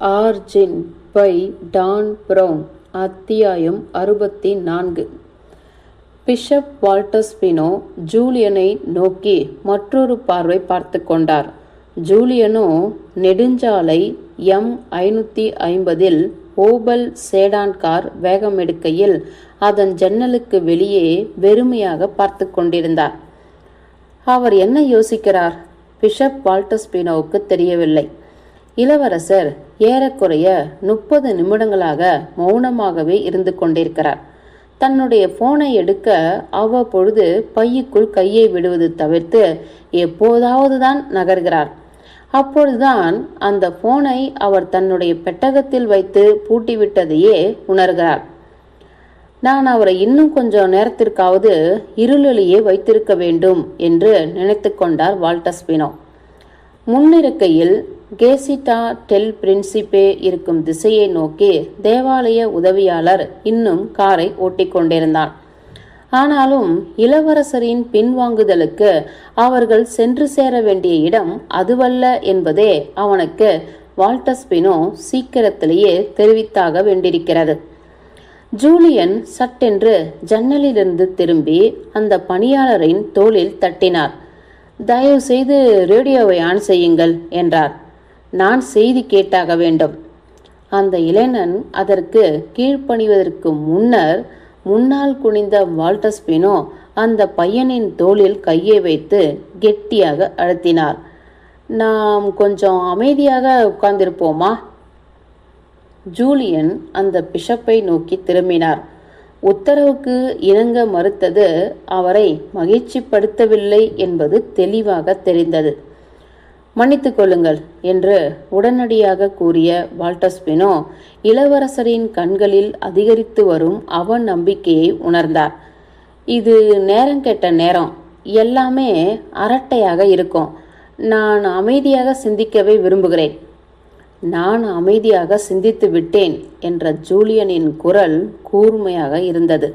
Origin by Don brown அத்தியாயம் அறுபத்தி நான்கு பிஷப் வால்டஸ்பினோ ஜூலியனை நோக்கி மற்றொரு பார்வை பார்த்து கொண்டார். ஜூலியனோ நெடுஞ்சாலை எம் ஐநூற்றி ஐம்பதில் ஓபல் சேடான் கார் வேகமெடுக்கையில் அதன் ஜன்னலுக்கு வெளியே வெறுமையாக பார்த்து கொண்டிருந்தார். அவர் என்ன யோசிக்கிறார்? பிஷப் வால்டஸ்பினோவுக்கு தெரியவில்லை. இளவரசர் ஏறக்குறைய முப்பது நிமிடங்களாக மௌனமாகவே இருந்து கொண்டிருக்கிறார். தன்னுடைய போனை எடுக்க அவ்வப்பொழுது பையுக்குள் கையை விடுவது தவிர்த்து எப்போதாவது தான் நகர்கிறார். அப்பொழுதுதான் அந்த போனை அவர் தன்னுடைய பெட்டகத்தில் வைத்து பூட்டிவிட்டதையே உணர்கிறார். நான் அவரை இன்னும் கொஞ்சம் நேரத்திற்காவது இருளிலேயே வைத்திருக்க வேண்டும் என்று நினைத்து கொண்டார் வால்டஸ்பினோ முன்னிருக்கையில் கேசிட்டா டெல் பிரின்சிபே இருக்கும் திசையை நோக்கி தேவாலய உதவியாளர் இன்னும் காரை ஓட்டிக்கொண்டிருந்தான் ஆனாலும் இளவரசரின் பின்வாங்குதலுக்கு அவர்கள் சென்று சேர வேண்டிய இடம் அதுவல்ல என்பதே அவனுக்கு வால்டஸ்பினோ சீக்கிரத்திலேயே தெரிவித்தாக வேண்டியிருக்கிறது. ஜூலியன் சட்டென்று ஜன்னலிலிருந்து திரும்பி அந்த பணியாளரின் தோளில் தட்டினார். தயவு செய்து ரேடியோவை ஆன் செய்யுங்கள் என்றார். நான் செய்தி கேட்டாக வேண்டும். அந்த இளைஞன் அதற்கு கீழ்ப்பணிவதற்கு முன்னர் முன்னால் குனிந்த வால்டஸ்பினோ அந்த பையனின் தோளில் கையை வைத்து கெட்டியாக அழுத்தினார். நாம் கொஞ்சம் அமைதியாக உட்கார்ந்திருப்போமா? ஜூலியன் அந்த பிஷப்பை நோக்கி திரும்பினார். உத்தரவுக்கு இணங்க மறுத்தது அவரை மகிழ்ச்சிப்படுத்தவில்லை என்பது தெளிவாக தெரிந்தது. மன்னித்துக் கொள்ளுங்கள் என்று உடனடியாக கூறிய வால்டஸ்பினோ இளவரசரின் கண்களில் அதிகரித்து வரும் அவ நம்பிக்கையை உணர்ந்தார். இது நேரம் கெட்ட நேரம். எல்லாமே அரட்டையாக இருக்கும். நான் அமைதியாக சிந்திக்கவே விரும்புகிறேன். நான் அமைதியாக சிந்தித்து விட்டேன் என்ற ஜூலியனின் குரல் கூர்மையாக இருந்தது.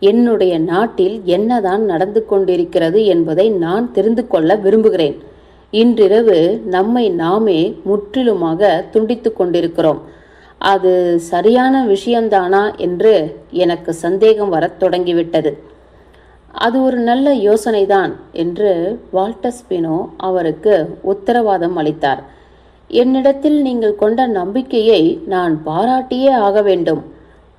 என்னுடைய நாட்டில் என்னதான் நடந்து கொண்டிருக்கிறது என்பதை நான் தெரிந்து கொள்ள விரும்புகிறேன். இன்றிரவு நம்மை நாமே முற்றிலுமாக துண்டித்து கொண்டிருக்கிறோம். அது சரியான விஷயம்தானா என்று எனக்கு சந்தேகம் வரத் தொடங்கிவிட்டது. அது ஒரு நல்ல யோசனைதான் என்று வால்டஸ்பினோ அவருக்கு உத்தரவாதம் அளித்தார். என்னிடத்தில் நீங்கள் கொண்ட நம்பிக்கையை நான் பாராட்டியே ஆக வேண்டும்.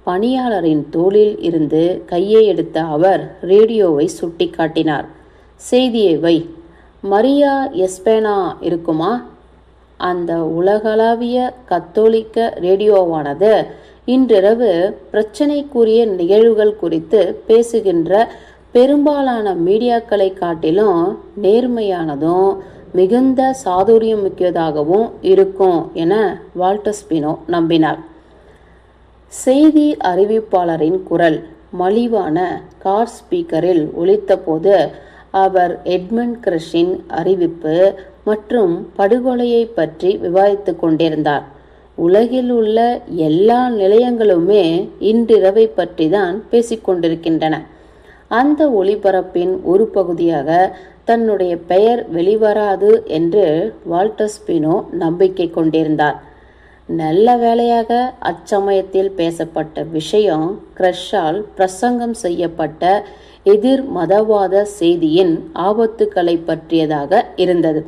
பணியாளரின் தோளில் இருந்து கையை எடுத்த அவர் ரேடியோவை சுட்டி காட்டினார் செய்தியை வை. மரியா எஸ்பேனா இருக்குமா? அந்த உலகளாவிய கத்தோலிக்க ரேடியோவானது இன்றிரவு பிரச்சனைக்குரிய நிகழ்வுகள் குறித்து பேசுகின்ற பெரும்பாலான மீடியாக்களை காட்டிலும் நேர்மையானதும் மிகுந்த சாதுரியம் மிக்கதாகவும் இருக்கும் என வால்டஸ்பினோ நம்பினார். செய்தி அறிவிப்பாளரின் குரல் மலிவான கார் ஸ்பீக்கரில் ஒலித்தபோது அவர் எட்மண்ட் கிரஷின் அறிவிப்பு மற்றும் படுகொலையை பற்றி விவாதித்துக் கொண்டிருந்தார். உலகில் உள்ள எல்லா நிலையங்களுமே இன்றிரவை பற்றி தான் பேசிக்கொண்டிருக்கின்றன அந்த ஒளிபரப்பின் ஒரு பகுதியாக தன்னுடைய பெயர் வெளிவராது என்று வால்டஸ்பினோ நம்பிக்கை கொண்டிருந்தார். நல்ல வேளையாக அச்சமயத்தில் பேசப்பட்ட விஷயம் கிரஷால் பிரசங்கம் செய்யப்பட்ட எதிர் மதவாத செய்தியின் ஆபத்துக்களை பற்றியதாக இருந்தது.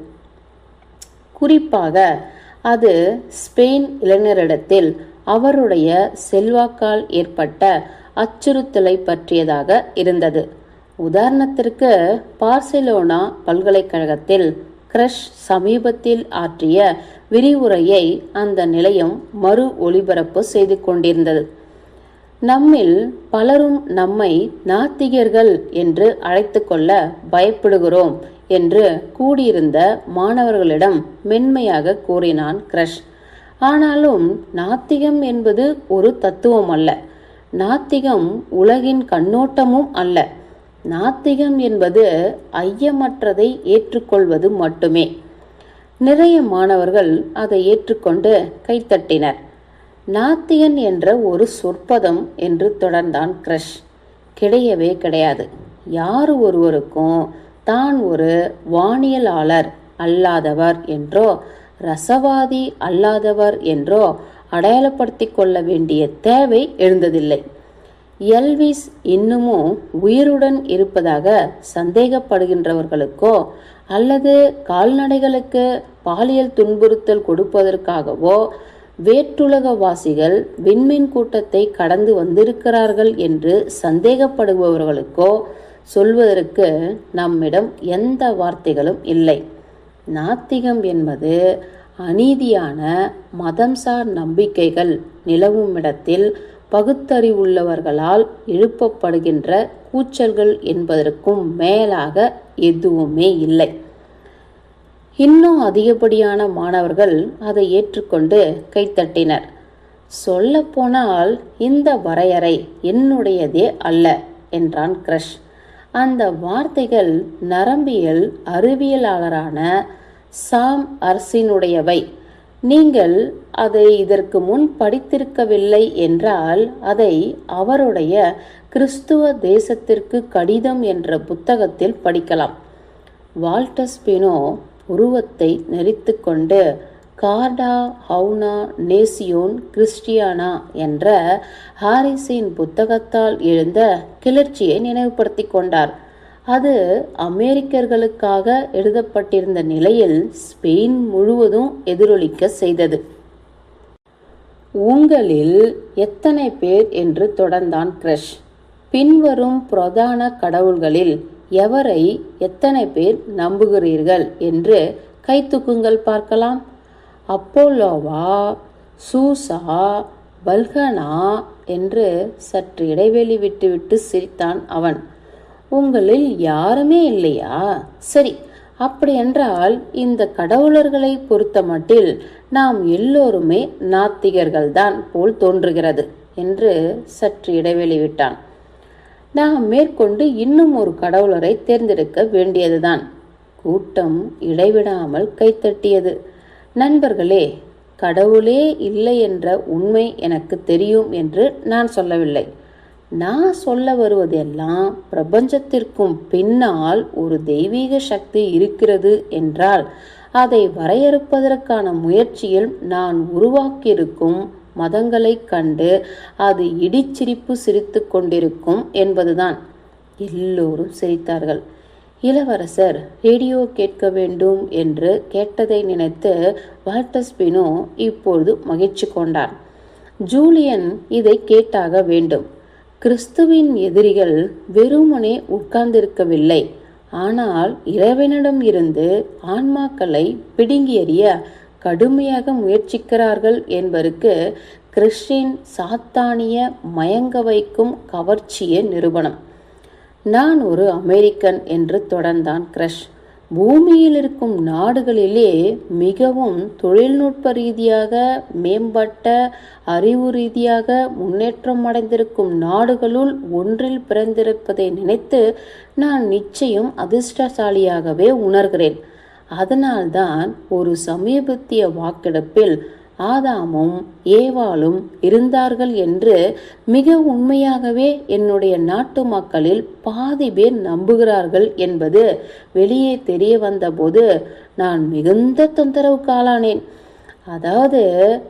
குறிப்பாக அது ஸ்பெயின் இளைஞரிடத்தில் அவருடைய செல்வாக்கால் ஏற்பட்ட அச்சுறுத்தலை பற்றியதாக இருந்தது. உதாரணத்திற்கு பார்சிலோனா பல்கலைக்கழகத்தில் கிரஷ் சமீபத்தில் ஆற்றிய விரிவுரையை அந்த நிலையம் மறு ஒளிபரப்பு செய்து கொண்டிருந்தது. நம்மில் பலரும் நம்மை நாத்திகர்கள் என்று அழைத்து கொள்ள பயப்படுகிறோம் என்று கூடியிருந்த மாணவர்களிடம் மென்மையாக கூறினான் கிரஷ். ஆனாலும் நாத்திகம் என்பது ஒரு தத்துவம் அல்ல. நாத்திகம் உலகின் கண்ணோட்டமும் அல்ல. நாத்திகம் என்பது ஐயமற்றதை ஏற்றுக்கொள்வது மட்டுமே. நிறைய மாணவர்கள் அதை ஏற்றுக்கொண்டு கைத்தட்டினர். நாத்தியன் என்ற ஒரு சொற்பதம் என்று தொடர்ந்தான் கிரஷ். கிடையவே கிடையாது. யார் ஒருவருக்கும் தான் ஒரு வானியலாளர் அல்லாதவர் என்றோ ரசவாதி அல்லாதவர் என்றோ அடையாளப்படுத்தி கொள்ள வேண்டிய தேவை எழுந்ததில்லை. எல்விஸ் இன்னமும் உயிருடன் இருப்பதாக சந்தேகப்படுகின்றவர்களுக்கோ அல்லது கால்நடைகளுக்கு பாலியல் துன்புறுத்தல் கொடுப்பதற்காகவோ வேற்றுலகவாசிகள் விண்மீன் கூட்டத்தை கடந்து வந்திருக்கிறார்கள் என்று சந்தேகப்படுபவர்களுக்கோ சொல்வதற்கு நம்மிடம் எந்த வார்த்தைகளும் இல்லை. நாத்திகம் என்பது அநீதியான மதம்சார் நம்பிக்கைகள் நிலவும் இடத்தில் பகுத்தறிவுள்ளவர்களால் எழுப்பப்படுகின்ற கூச்சல்கள் என்பதற்கும் மேலாக எதுவுமே இல்லை. இன்னும் அதிகப்படியான மாணவர்கள் அதை ஏற்றுக்கொண்டு கைத்தட்டினர். சொல்லப்போனால் இந்த வரையறை என்னுடையதே அல்ல என்றான் கிரஷ். அந்த வார்த்தைகள் நரம்பியல் அறிவியலாளரான சாம் அர்சினுடையவை. நீங்கள் அதை இதற்கு முன் படித்திருக்கவில்லை என்றால் அதை அவருடைய கிறிஸ்துவ தேசத்திற்கு கடிதம் என்ற புத்தகத்தில் படிக்கலாம். வால்டஸ்பினோ உருவத்தை நெறித்து கொண்டு கார்டா ஹவுனா நேசியோன் கிறிஸ்டியானா என்ற ஹாரிஸின் புத்தகத்தால் எழுந்த கிளர்ச்சியை நினைவுபடுத்தி கொண்டார். அது அமெரிக்கர்களுக்காக எழுதப்பட்டிருந்த நிலையில் ஸ்பெயின் முழுவதும் எதிரொலிக்க செய்தது. உங்களில் எத்தனை பேர்? என்று தொடர்ந்தான் கிரஷ். பின்வரும் பிரதான கடவுள்களில் எவரை எத்தனை பேர் நம்புகிறீர்கள் என்று கைத்துக்குங்கள் பார்க்கலாம். அப்போலோவா சூசா பல்கனா என்று சற்று இடைவெளி விட்டுவிட்டு சிரித்தான் அவன். உங்களில் யாருமே இல்லையா? சரி அப்படியென்றால் இந்த கடவுளர்களை பொறுத்த மட்டில் நாம் எல்லோருமே நாத்திகர்கள்தான் போல் தோன்றுகிறது என்று சற்று இடைவெளி விட்டான். நாம் மேற்கொண்டு இன்னும் ஒரு கடவுளரை தேர்ந்தெடுக்க வேண்டியதுதான். கூட்டம் இடைவிடாமல் கைத்தட்டியது நண்பர்களே கடவுளே இல்லை என்ற உண்மை எனக்கு தெரியும் என்று நான் சொல்லவில்லை. நான் சொல்ல வருவதெல்லாம் பிரபஞ்சத்திற்கும் பின்னால் ஒரு தெய்வீக சக்தி இருக்கிறது என்றால் அதை வரையறுப்பதற்கான முயற்சியில் நான் உருவாக்கியிருக்கும் மதங்களைக் கண்டு அது இடிச்சிரிப்பு சிரித்து கொண்டிருக்கும் என்பதுதான். எல்லோரும் சிரித்தார்கள். இளவரசர் ரேடியோ கேட்க வேண்டும் என்று கேட்டதை நினைத்து வால்டஸ்பினோ இப்பொழுது மகிழ்ச்சி கொண்டார். ஜூலியன் இதை கேட்டாக வேண்டும். கிறிஸ்துவின் எதிரிகள் வெறுமனே உட்கார்ந்திருக்கவில்லை. ஆனால் இறைவனிடம் இருந்து ஆன்மாக்களை பிடுங்கி எறிய கடுமையாக முயற்சிக்கிறார்கள் என்பதற்கு கிறிஸ்டின் சாத்தானிய மயங்க வைக்கும் கவர்ச்சிய நிறுவனம். நான் ஒரு அமெரிக்கன் என்று தொடர்ந்தான் கிரஷ். பூமியில் இருக்கும் நாடுகளிலே மிகவும் தொழில்நுட்ப ரீதியாக மேம்பட்ட அறிவு ரீதியாக முன்னேற்றம் அடைந்திருக்கும் நாடுகளுள் ஒன்றில் பிறந்திருப்பதை நினைத்து நான் நிச்சயம் அதிர்ஷ்டசாலியாகவே உணர்கிறேன். அதனால்தான் ஒரு சமீபத்திய வாக்கெடுப்பில் ஆதாமும் ஏவாளும் இருந்தார்கள் என்று மிக உண்மையாகவே என்னுடைய நாட்டு மக்களில் பாதி பேர் நம்புகிறார்கள் என்பது வெளியே தெரிய வந்தபோது நான் மிகுந்த தொந்தரவுக்கு ஆளானேன். அதாவது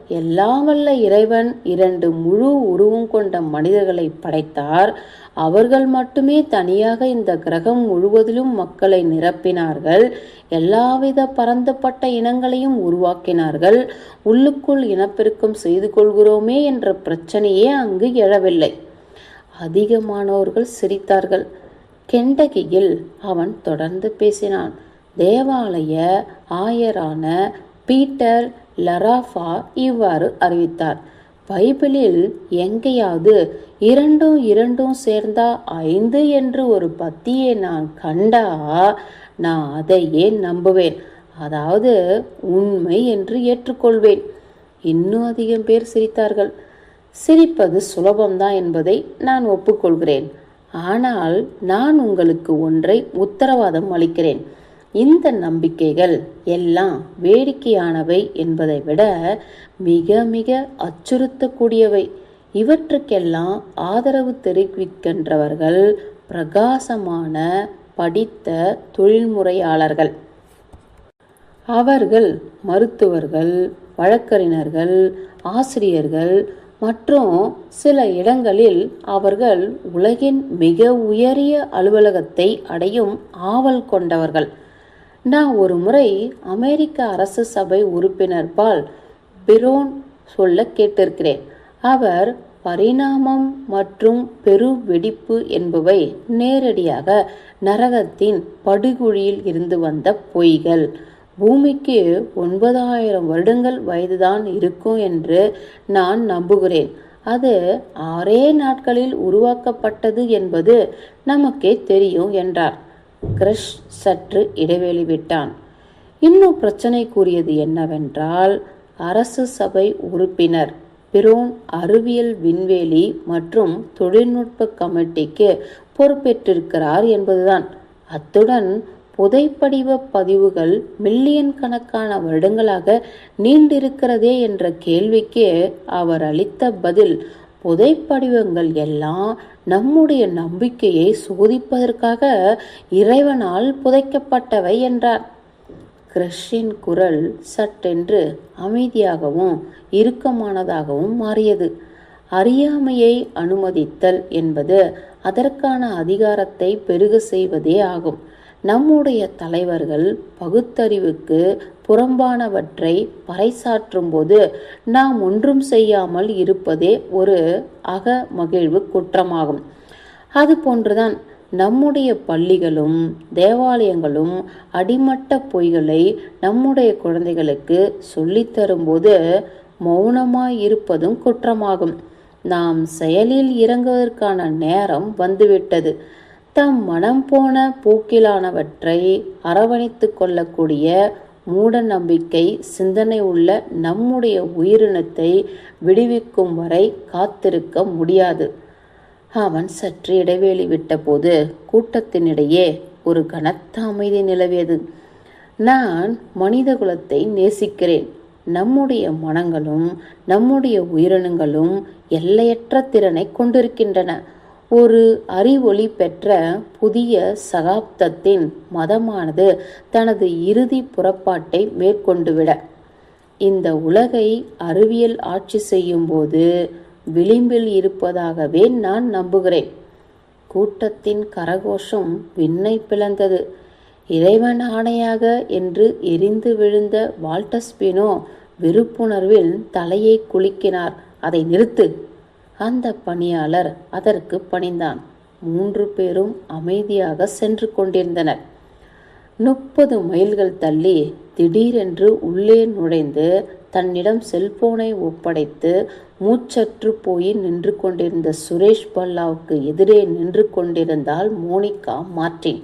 எல்லாம் வல்ல இறைவன் இரண்டு முழு உருவம் கொண்ட மனிதர்களை படைத்தார். அவர்கள் மட்டுமே தனியாக இந்த கிரகம் முழுவதிலும் மக்களை நிரப்பினார்கள். எல்லாவித பரந்தப்பட்ட இனங்களையும் உருவாக்கினார்கள். உள்ளுக்குள் இனப்பெருக்கம் செய்து கொள்கிறோமே என்ற பிரச்சனையே அங்கு எழவில்லை. அதிகமானவர்கள் சிரித்தார்கள். கெண்டகியில் அவன் தொடர்ந்து பேசினான். தேவாலய ஆயரான பீட்டர் லராஃபா இவ்வாறு அறிவித்தார். பைபிளில் எங்கேயாவது இரண்டும் இரண்டும் சேர்ந்தா ஐந்து என்று ஒரு பத்தியை நான் கண்டா நான் அதையே நம்புவேன். அதாவது உண்மை என்று ஏற்றுக்கொள்வேன். இன்னும் அதிகம் பேர் சிரித்தார்கள். சிரிப்பது சுலபம்தான் என்பதை நான் ஒப்புக்கொள்கிறேன். ஆனால் நான் உங்களுக்கு ஒன்றை உத்தரவாதம் அளிக்கிறேன். இந்த நம்பிக்கைகள் எல்லாம் வேடிக்கையானவை என்பதை விட மிக மிக அச்சுறுத்தக்கூடியவை. இவற்றுக்கெல்லாம் ஆதரவு தெரிவிக்கின்றவர்கள் பிரகாசமான படித்த தொழில்முறையாளர்கள். அவர்கள் மருத்துவர்கள் வழக்கறிஞர்கள் ஆசிரியர்கள் மற்றும் சில இடங்களில் அவர்கள் உலகின் மிக உயரிய அலுவலகத்தை அடையும் ஆவல் கொண்டவர்கள். நான் ஒரு முறை அமெரிக்க அரசு சபை உறுப்பினர் பால் பிரோன் சொல்ல கேட்டிருக்கிறேன். அவர் பரிணாமம் மற்றும் பெரு வெடிப்பு என்பவை நேரடியாக நரகத்தின் படுகுழியில் இருந்து வந்த பொய்கள். பூமிக்கு ஒன்பதாயிரம் வருடங்கள் வயதுதான் இருக்கும் என்று நான் நம்புகிறேன். அது ஆறே நாட்களில் உருவாக்கப்பட்டது என்பது நமக்கே தெரியும் என்றார். கிரஷ் சற்று இடைவெளி விட்டான். இன்னும் பிரச்சனைக்குரியது என்னவென்றால் அரசு சபை உறுப்பினர் பிரோன் அறிவியல் விண்வெளி மற்றும் தொழில்நுட்ப கமிட்டிக்கு பொறுப்பேற்றிருக்கிறார் என்பதுதான். அத்துடன் புதைப்படிவ பதிவுகள் மில்லியன் கணக்கான வருடங்களாக நீண்டிருக்கிறதே என்ற கேள்விக்கு அவர் அளித்த பதில் புதைப்படிவங்கள் எல்லாம் நம்முடைய நம்பிக்கையை சோதிப்பதற்காக இறைவனால் புதைக்கப்பட்டவை என்றார். கிரஷின் குரல் சட்டென்று அமைதியாகவும் இறுக்கமானதாகவும் மாறியது. அறியாமையை அனுமதித்தல் என்பது அதற்கான அதிகாரத்தை பெருக செய்வதே ஆகும். நம்முடைய தலைவர்கள் பகுத்தறிவுக்கு புறம்பானவற்றை பறைசாற்றும் போது நாம் ஒன்றும் செய்யாமல் இருப்பதே ஒரு அக மகிழ்வு குற்றமாகும். அது போன்றுதான் நம்முடைய பள்ளிகளும் தேவாலயங்களும் அடிமட்ட பொய்களை நம்முடைய குழந்தைகளுக்கு சொல்லித்தரும்போது மௌனமாய் இருப்பதும் குற்றமாகும். நாம் செயலில் இறங்குவதற்கான நேரம் வந்துவிட்டது. தம் மனம் போன போக்கிலானவற்றை அரவணைத்து கொள்ளக்கூடிய மூட நம்பிக்கை சிந்தனை உள்ள நம்முடைய உயிரினத்தை விடுவிக்கும் வரை காத்திருக்க முடியாது. அவன் சற்று இடைவேளி விட்டபோது கூட்டத்தினிடையே ஒரு கனத்த அமைதி நிலவியது. நான் மனித குலத்தை நேசிக்கிறேன். நம்முடைய மனங்களும் நம்முடைய உயிரினங்களும் எல்லையற்ற திறனை கொண்டிருக்கின்றன. ஒரு அறிவொளி பெற்ற புதிய சகாப்தத்தின் மதமானது தனது இறுதி புறப்பாட்டை மேற்கொண்டுவிட இந்த உலகை அறிவியல் ஆட்சி செய்யும்போது விளிம்பில் இருப்பதாகவே நான் நம்புகிறேன். கூட்டத்தின் கரகோஷம் விண்ணை பிளந்தது. இறைவன் ஆணையாக என்று எரிந்து விழுந்த வால்டஸ்பினோ விருப்புணர்வில் தலையை குலுக்கினார். அதை நிறுத்து! அந்த பணியாளர் அதற்கு பணிந்தான். மூன்று பேரும் அமைதியாக சென்று கொண்டிருந்தனர். முப்பது மைல்கள் தள்ளி திடீரென்று உள்ளே நுழைந்து தன்னிடம் செல்போனை ஒப்படைத்து மூச்சற்று போய் நின்று கொண்டிருந்த சுரேஷ் பல்லாவுக்கு எதிரே நின்று கொண்டிருந்தால் மோனிகா மார்டின்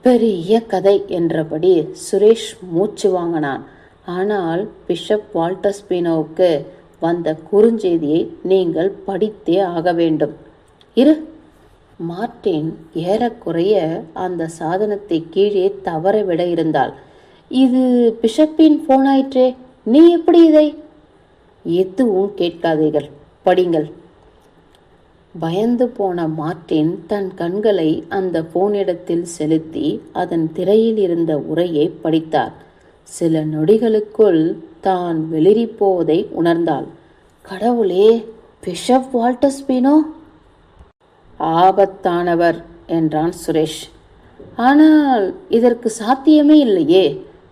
பெரிய கதை என்றபடி சுரேஷ் மூச்சு வாங்கினான். ஆனால் பிஷப் வால்டஸ்பினோவுக்கு வந்த குறுஞ்செய்தியை நீங்கள் படித்தே ஆக வேண்டும். இரு. மார்டின் ஏறக்குறைய அந்த சாதனத்தை கீழே தவறவிட இருந்தாள். இது பிஷப்பின் போனாயிற்றே நீ எப்படி இதை? எதுவும் கேட்காதீர்கள். படிங்கள். பயந்து போன மார்டின் தன் கண்களை அந்த போனிடத்தில் செலுத்தி அதன் திரையில் இருந்த உரையை படித்தார். சில நொடிகளுக்குள் தான் வெளிரி போவதை உணர்ந்தாள். கடவுளே பிஷப் வால்டஸ்பினோ ஆபத்தானவர் என்றான் சுரேஷ். ஆனால் இதற்கு சாத்தியமே இல்லையே.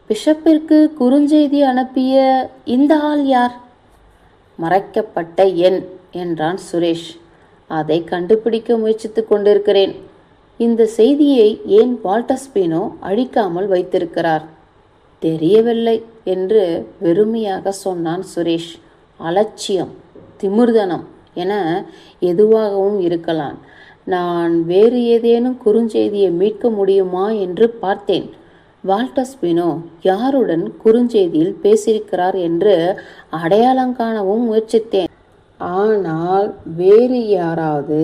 பிஷப்பிற்கு குறுஞ்செய்தி அனுப்பிய இந்த ஆள் யார்? மறைக்கப்பட்ட எண் என்றான் சுரேஷ். அதை கண்டுபிடிக்க முயற்சித்துக் கொண்டிருக்கிறேன். இந்த செய்தியை ஏன் வால்டஸ்பீனோ அழிக்காமல் வைத்திருக்கிறார்? தெரியவில்லை என்று வெறுமையாக சொன்னான் சுரேஷ். அலட்சியம் திமிர்தனம் என எதுவாகவும் இருக்கலாம். நான் வேறு ஏதேனும் குறுஞ்செய்தியை மீட்க முடியுமா என்று பார்த்தேன். வால்டஸ்பினோ யாருடன் குறுஞ்செய்தியில் பேசியிருக்கிறார் என்று அடையாளம் காணவும் முயற்சித்தேன். ஆனால் வேறு யாராவது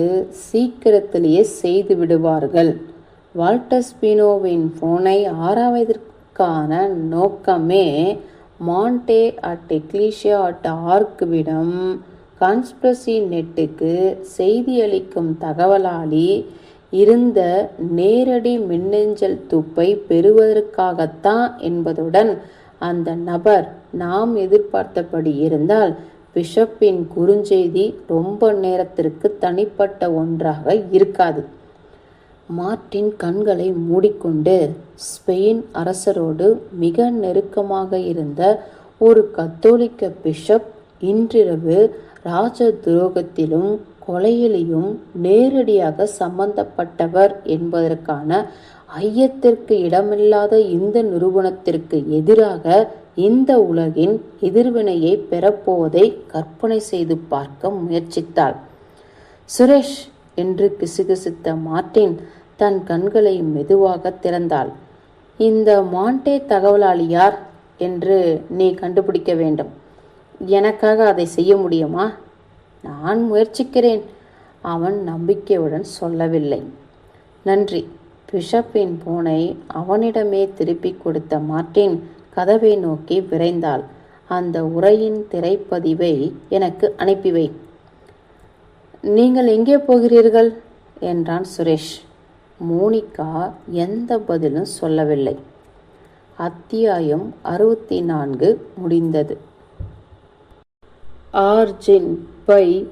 சீக்கிரத்திலேயே செய்து விடுவார்கள். வால்டஸ்பினோவின் போனை அதற்கான நோக்கமே மாண்டே அட் எக்லீஷியா அட் ஆர்க்குவிடம் கான்ஸ்பிரசி நெட்டுக்கு செய்தியளிக்கும் தகவலாளி இருந்த நேரடி மின்னஞ்சல் துப்பை பெறுவதற்காகத்தான் என்பதுடன் அந்த நபர் நாம் எதிர்பார்த்தபடி இருந்தால் பிஷப்பின் குறுஞ்செய்தி ரொம்ப நேரத்திற்கு தனிப்பட்ட ஒன்றாக இருக்காது. மார்ட்டின் கண்களை மூடிக்கொண்டு ஸ்பெயின் அரசரோடு மிக நெருக்கமாக இருந்த ஒரு கத்தோலிக்க பிஷப் இன்றிரவு ராஜ துரோகத்திலும் கொலையிலும் நேரடியாக சம்பந்தப்பட்டவர் என்பதற்கான ஐயத்திற்கு இடமில்லாத இந்த நிறுவனத்திற்கு எதிராக இந்த உலகின் எதிர்வினையை பெறப்போவதை கற்பனை செய்து பார்க்க முயற்சித்தாள். சுரேஷ் என்று கிசுகிசுத்த மார்ட்டின் தன் கண்களை மெதுவாக திறந்தாள். இந்த மாண்டே தகவலாளி யார் என்று நீ கண்டுபிடிக்க வேண்டும். எனக்காக அதை செய்ய முடியுமா? நான் முயற்சிக்கிறேன். அவன் நம்பிக்கையுடன் சொல்லவில்லை. நன்றி. பிஷப்பின் போனை அவனிடமே திருப்பிக் கொடுத்த மார்ட்டின் கதவை நோக்கி விரைந்தாள். அந்த உரையின் திரைப்பதிவை எனக்கு அனுப்பி வை. நீங்கள் எங்கே போகிறீர்கள்? என்றான் சுரேஷ். மோனிகா எந்த பதிலும் சொல்லவில்லை. அத்தியாயம் அறுபத்தி நான்கு முடிந்தது. Origin by